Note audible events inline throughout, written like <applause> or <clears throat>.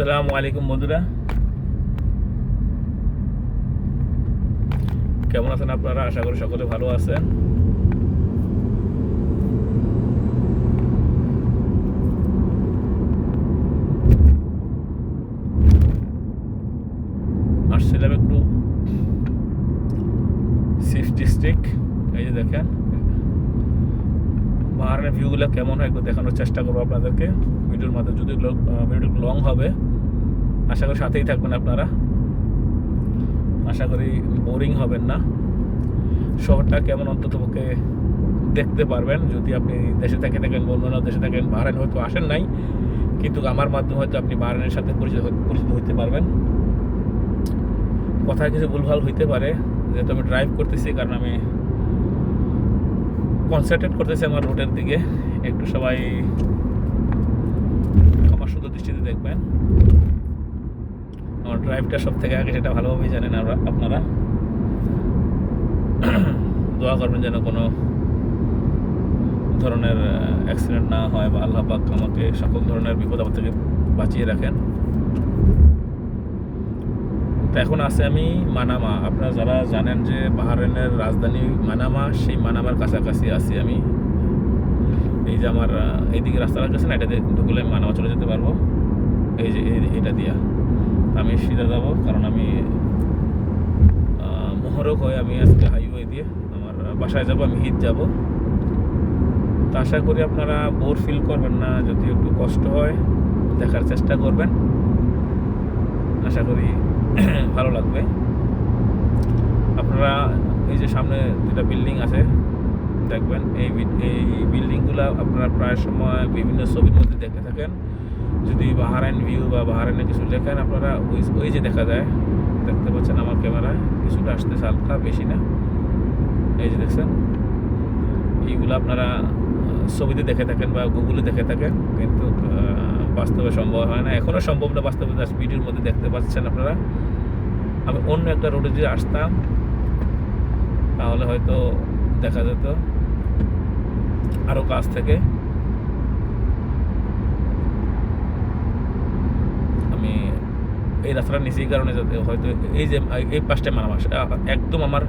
আসসালামু আলাইকুম বন্ধুরা। কেমন আছেন আপনারা? আশা করি সকলে ভালো আছেন। আসছিলাম একটু ডিস্ট্রিক্ট এই যে দেখেন। পাহাড়ের ভিউগুলো কেমন হয় একটু দেখানোর চেষ্টা করব আপনাদেরকে। ভিডিওর মাধ্যমে যদি লং হবে আশা করি সাথেই থাকবেন আপনারা। আশা করি বোরিং হবেন না। শহরটা কেমন অন্তত পক্ষে দেখতে পারবেন। যদি আপনি দেশে থেকে থাকেন অন্যান্য দেশে থাকেন, বাহারাইন হয়তো আসেন নাই, কিন্তু আমার মাধ্যমে হয়তো আপনি বাহারাইনের সাথে পরিচিত পরিচিত হইতে পারবেন। কথায় কিছু ভুলভাল হইতে পারে, যেহেতু আমি ড্রাইভ করতেছি, কারণ আমি কনসেন্ট্রেট করতেছি আমার রোডের দিকে। একটু সবাই আমার সুন্দর দৃষ্টিতে দেখবেন। আমার ড্রাইভটা সব থেকে আগে, সেটা ভালোভাবেই জানেন আমরা আপনারা। দোয়া করবেন যেন কোনো ধরনের অ্যাক্সিডেন্ট না হয় বা আল্লাহ পাক আমাকে সকল ধরনের বিপদ আপদ থেকে বাঁচিয়ে রাখেন। এখন আছে আমি মানামা। আপনারা যারা জানেন যে বাহারেনের রাজধানী মানামা, সেই মানামার কাছাকাছি আছি আমি। এই যে আমার এইদিকে রাস্তাটা গেছে না, এটা দিয়ে ঢুকলে মানামা চলে যেতে পারব। এই যে এটা দিয়া। আমি সিধা যাব, কারণ আমি মোহরক হয়ে আমি আজকে হাইওয়ে দিয়ে আমার বাসায় যাব, আমি হিট যাব। তো আশা করি আপনারা বোর ফিল করবেন না, যদি একটু কষ্ট হয়, দেখার চেষ্টা করবেন। আশা করি <clears throat> ভালো লাগবে। আপনারা এই যে সামনে যেটা বিল্ডিং আছে, দেখবেন। এই এই বিল্ডিংগুলো আপনারা প্রায় সময় বিভিন্ন ছবির মধ্যে দেখে থাকেন। যদি বাহারাইন ভিউ বা বাহারাইনে কিছু লেখেন, আপনারা ওই ওই যে দেখা যায়, দেখতে পাচ্ছেন আমার ক্যামেরায়, কিছুটা আসতে হালকা বেশি না। এই যে দেখছেন, এইগুলো আপনারা ছবিতে দেখে থাকেন বা গুগলে দেখে থাকেন, কিন্তু বাস্তবে সম্ভব হয় না। এখনও সম্ভব না বাস্তবে জাস্ট ভিডিওর মধ্যে দেখতে পাচ্ছেন আপনারা। আমি অন্য একটা রোডে যদি আসতাম, তাহলে হয়তো দেখা যেত। আরও কাছ থেকে আমি এই রাস্তাটা নিচে এই কারণে যাতে হয়তো এই যে, এই পাশটায় মানামা আছে আ- একদম আমার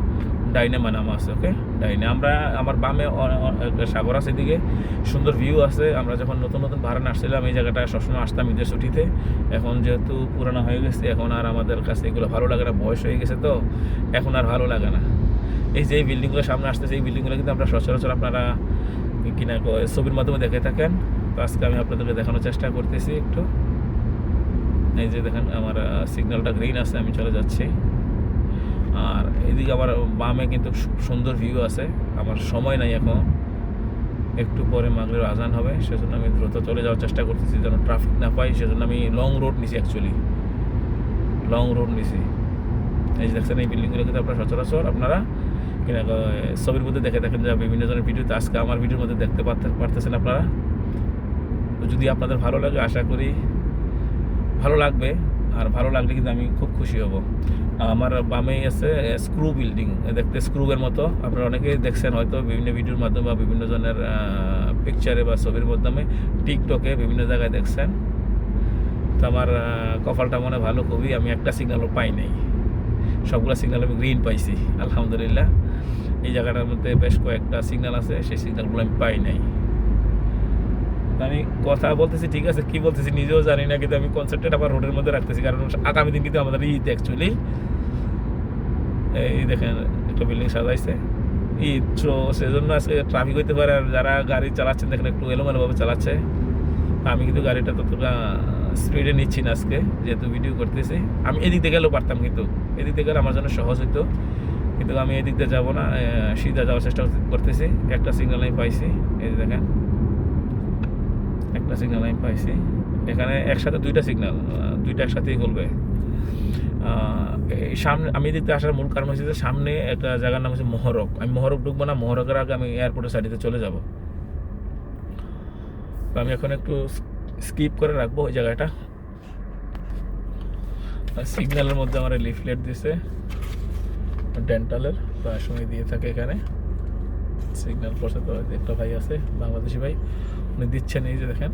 ডাইনে মানামা আছে, ওকে? ডাইনে। আমরা, আমার বামে সাগর আছে এদিকে, সুন্দর ভিউ আছে। আমরা যখন নতুন নতুন ভাড়া আসছিলাম এই জায়গাটা সবসময় আসতাম ঈদের ছুটিতে। এখন যেহেতু পুরানো হয়ে গেছে, এখন আর আমাদের কাছে এগুলো ভালো লাগে না, বয়স হয়ে গেছে তো, এখন আর ভালো লাগে না। এই যে বিল্ডিংগুলো সামনে আসতেছে, এই বিল্ডিংগুলো কিন্তু আমরা সচরাচর আপনারা কিনা ছবির মাধ্যমে দেখে থাকেন। তো আজকে আমি আপনাদেরকে দেখানোর চেষ্টা করতেছি একটু। এই যে দেখেন, আমার সিগন্যালটা গ্রিন আছে, আমি চলে যাচ্ছি। আর এদিকে আমার বামে কিন্তু সুন্দর ভিউ আছে। আমার সময় নাই এখন। একটু পরে মাগরের আজান হবে, সেজন্য আমি দ্রুত চলে যাওয়ার চেষ্টা করতেছি যেন ট্রাফিক না পাই, সেজন্য আমি লং রোড নিছি অ্যাকচুয়ালি লং রোড নিছি। এই যে দেখছেন, এই বিল্ডিংগুলো কিন্তু আপনারা সচরাচর আপনারা ছবির মধ্যে দেখে দেখেন যে বিভিন্ন জনের ভিডিওতে আজকে আমার ভিডিওর মধ্যে দেখতে পারতে- পারতেছেন আপনারা। তো যদি আপনাদের ভালো লাগে, আশা করি লাগবে, আর ভালো লাগলে কিন্তু আমি খুব খুশি হব। আমার বামেই আছে স্ক্রু বিল্ডিং দেখতে স্ক্রুবের মতো। আপনারা অনেকেই দেখছেন হয়তো বিভিন্ন ভিডিওর মাধ্যমে বা বিভিন্ন জনের পিকচারে বা ছবির মাধ্যমে টিকটকে বিভিন্ন জায়গায় দেখছেন। তো আমার কপালটা মনে ভালো, খুবই। আমি একটা সিগন্যালও পাই নাই। সবগুলো সিগন্যাল আমি গ্রিন পাইছি, আলহামদুলিল্লাহ। এই জায়গাটার মধ্যে বেশ কয়েকটা সিগন্যাল আছে, সেই সিগন্যালগুলো আমি পাই নাই। আমি কথা বলতেছি, ঠিক আছে? কি বলতেছি নিজেও জানি না, কিন্তু আমি কনসেন্ট্রেট আবার রোডের মধ্যে রাখতেছি। কারণ আগামী দিন কিন্তু আমাদের ঈদ অ্যাকচুয়ালি এই দেখেন, একটা বিল্ডিং সাজাইছে। ঈদ তো সেজন্য আজকে ট্রাফিক হইতে পারে, আর যারা গাড়ি চালাচ্ছেন, দেখেন একটু এলোমেলোভাবে চালাচ্ছে। আমি কিন্তু গাড়িটা ততটা স্পিডে নিচ্ছি না আজকে, যেহেতু ভিডিও করতেছি। আমি এদিক দিয়ে গেলেও পারতাম কিন্তু, এদিক দিয়ে গেলে আমার জন্য সহজ হইতো। কিন্তু আমি এদিক দিয়ে যাব না সিধা যাওয়ার চেষ্টা করতেছি। একটা সিগন্যাল আমি পাইছি, এই দেখেন। একটা সিগন্যাল আমি পাইছি। এখানে একসাথে দুইটা সিগন্যাল দুইটা একসাথেই এই সামনে, আমি এদিকে আসার মূল কারণ হচ্ছে যে সামনে একটা জায়গার নাম হচ্ছে মহরক আমি মহরক ঢুকবো না মহরকের আগে আমি এয়ারপোর্টের সাইডে চলে যাব। আমি এখন একটু স্কিপ করে রাখব ওই জায়গাটা। সিগন্যালের মধ্যে আমার লিফলেট দিছে। ডেন্টালের প্রায় সময় দিয়ে থাকে এখানে। সিগন্যাল তো একটা ভাই আছে, বাংলাদেশি ভাই, উনি দিচ্ছেন এই যে দেখেন।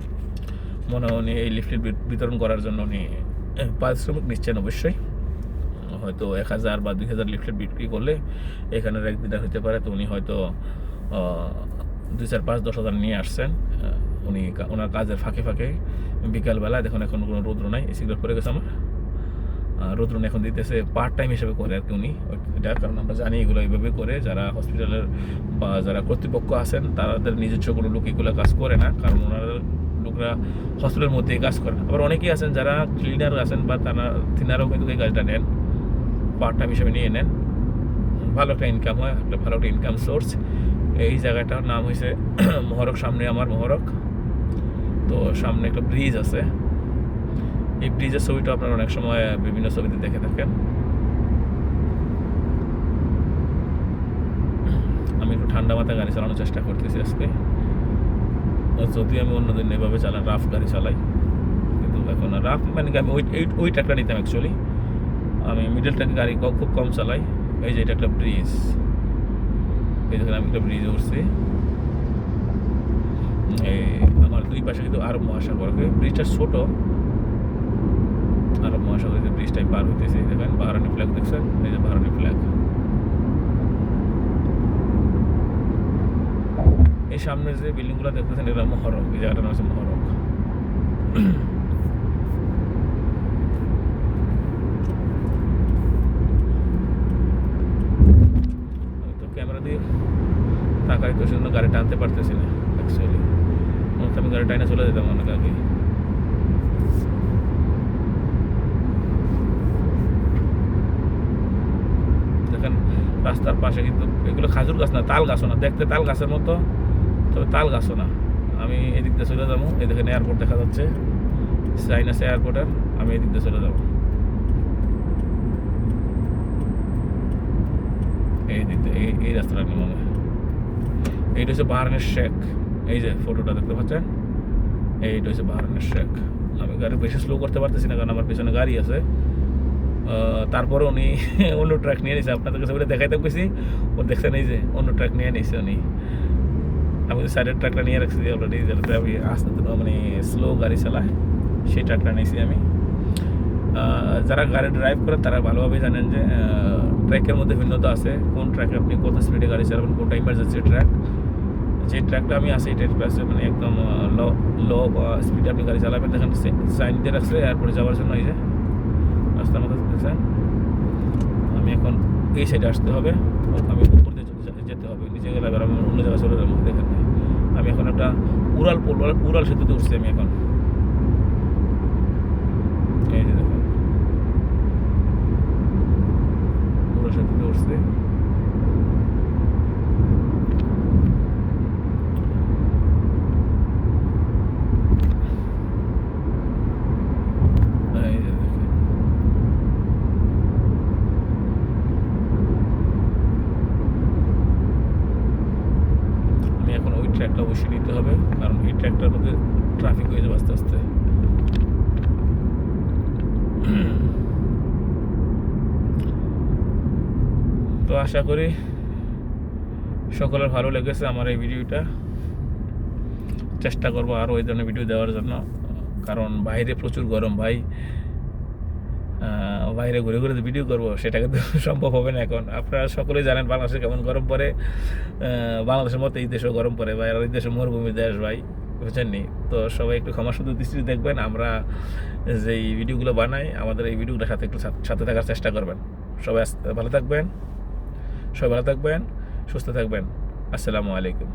<clears throat> মনে উনি এই লিফলেট বিতরণ করার জন্য উনি পারিশ্রমিক নিচ্ছেন অবশ্যই। হয়তো এক হাজার বা দুই হাজার লিফলেট বিক্রি করলে এখানের একদিন হতে পারে, তো উনি হয়তো দুই চার পাঁচ দশ হাজার নিয়ে আসছেন। উনি ওনার কাজের ফাঁকে ফাঁকে বিকালবেলা দেখুন এখন কোনো রৌদ্র নাই সিগারেট পরে গেছে আমার। রৌদ্রন এখন দিতেছে পার্ট টাইম হিসেবে করে আর কি উনি। এটা কারণ আমরা জানি এগুলো এইভাবে করে যারা হসপিটালের বা যারা কর্তৃপক্ষ আছেন, তাদের নিজস্ব কোনো লোক এগুলো কাজ করে না, কারণ ওনারা লোকরা হসপিটালের মধ্যেই কাজ করে আবার অনেকেই আছেন যারা ক্লিনার আছেন বা তারা, তিনারাও কিন্তু এই কাজটা নেন পার্ট টাইম হিসেবে নিয়ে নেন। ভালো একটা ইনকাম হয়, একটা ভালো একটা ইনকাম সোর্স এই জায়গাটার নাম হয়েছে <clears throat> মহরক, সামনে আমার মহরক। তো সামনে একটা ব্রিজ আছে। এই ব্রিজের ছবিটা আপনারা অনেক সময় বিভিন্ন ছবিতে দেখে থাকেন। আমি একটু ঠান্ডা মাথায় গাড়ি চালানোর চেষ্টা করতেছি আজকে। যদিও আমি অন্যদিন এভাবে চালাই, রাফ গাড়ি চালাই। কিন্তু এখন রাফ মানে আমি ওই ওই ট্র্যাকটা নিতাম অ্যাকচুয়ালি আমি মিডল ট্র্যাক গাড়ি খুব কম চালাই। এই যে এটা একটা ব্রিজ। এই দেখেন আমি একটা ব্রিজে উঠছি। এই আমার দুই পাশে কিন্তু আরব মহাসাগর। ব্রিজটা ছোট। আরব মহাসাগরের যে ব্রিজটাই পার হইতেছি দেখেন, বাহারানি ফ্ল্যাগ দেখছেন? এই যে বাহারানি ফ্ল্যাগ এই সামনের যে বিল্ডিংগুলো দেখতেছেন, এটা মহরক এই জায়গাটার নাম হচ্ছে মহরক ক্যামেরা দিয়ে তাকাই তো, সেজন্য গাড়ি টানতে পারতেছি না অ্যাকচুয়ালি আমি গাড়ি টাইনে চলে যেতাম অনেক আগে দেখেন, রাস্তার পাশে কিন্তু এগুলো খাজুর গাছ না, তাল গাছও না। দেখতে তাল গাছের মতো, তবে তাল গাছও না। আমি এদিক দিয়ে চলে যাব। এই দেখেন এয়ারপোর্ট দেখা যাচ্ছে। চাইনাস এয়ারপোর্টের আমি এদিক দিয়ে চলে যাব। এই দিক দিয়ে, এই রাস্তাটা নিলাম এইটা হচ্ছে বাহারানের শেখ এই যে ফটোটা দেখতে পাচ্ছেন? এইটা হচ্ছে বাহারানের শেখ আমি গাড়ি বেশি স্লো করতে পারতেছি না, কারণ আমার পেছনে গাড়ি আছে। তারপরে উনি <laughs> অন্য ট্রাক নিয়ে নিয়েছে আপনাদের কাছে ওটা দেখাইতে গেছি ও দেখছেন এই যে, অন্য ট্রাক নিয়ে নিয়েছে উনি। আমি সাইডের ট্রাকটা নিয়ে রাখছি অলরেডি যেটাতে আমি আস্তে মানে স্লো গাড়ি চালায়, সেই ট্রাকটা নিয়েছি আমি। যারা গাড়ি ড্রাইভ করে, তারা ভালোভাবে জানেন যে ট্র্যাকের মধ্যে ভিন্নতা আছে, কোন ট্র্যাকে আপনি কত স্পিডে গাড়ি চালাবেন, কোনটা ইমার্জেন্সি ট্র্যাক যে ট্র্যাকটা আমি আছি, এটা আছে মানে একদম লো লো স্পিডে আপনি গাড়ি চালাবেন। দেখেন সাইন দিয়ে রাখছে এয়ারপোর্টে যাওয়ার জন্য এই যে। রাস্তার মধ্যে দেখছেন আমি এখন এই সাইডে আসতে হবে, আমি উপর দিয়ে যেতে হবে। নিচে গেলে আবার আমি অন্য জায়গায় চলে যাব দেখেন আমি এখন একটা উড়াল পোল উড়াল সেতুতে উঠছি আমি এখন। এই যে দেখেন। উড়াল সেতুতে উঠছি এই যে দেখেন আমি এখন ওই ট্র্যাকটা অবশ্যই নিতে হবে, কারণ এই ট্র্যাকটার মধ্যে ট্রাফিক হয়ে যাবে আস্তে আস্তে। তো আশা করি সকলের ভালো লেগেছে আমার এই ভিডিওটা। চেষ্টা করব আরও এই ধরনের ভিডিও দেওয়ার জন্য, কারণ বাইরে প্রচুর গরম ভাই। বাইরে ঘুরে ঘুরে ভিডিও করব, সেটা কিন্তু <laughs> সম্ভব হবে না এখন। আপনারা সকলেই জানেন বাংলাদেশে কেমন গরম পড়ে। বাংলাদেশের মতো এই দেশেও গরম পড়ে ভাই, আর এই দেশে মরুভূমির দেশ ভাই, বুঝছেন নি? তো সবাই একটু ক্ষমা শুধু দৃষ্টিতে দেখবেন, আমরা যে এই ভিডিওগুলো বানাই, আমাদের এই ভিডিওগুলোর সাথে একটু সাথে থাকার চেষ্টা করবেন। সবাই ভালো থাকবেন, সবাই ভালো থাকবেন, সুস্থ থাকবেন। আসসালামু আলাইকুম।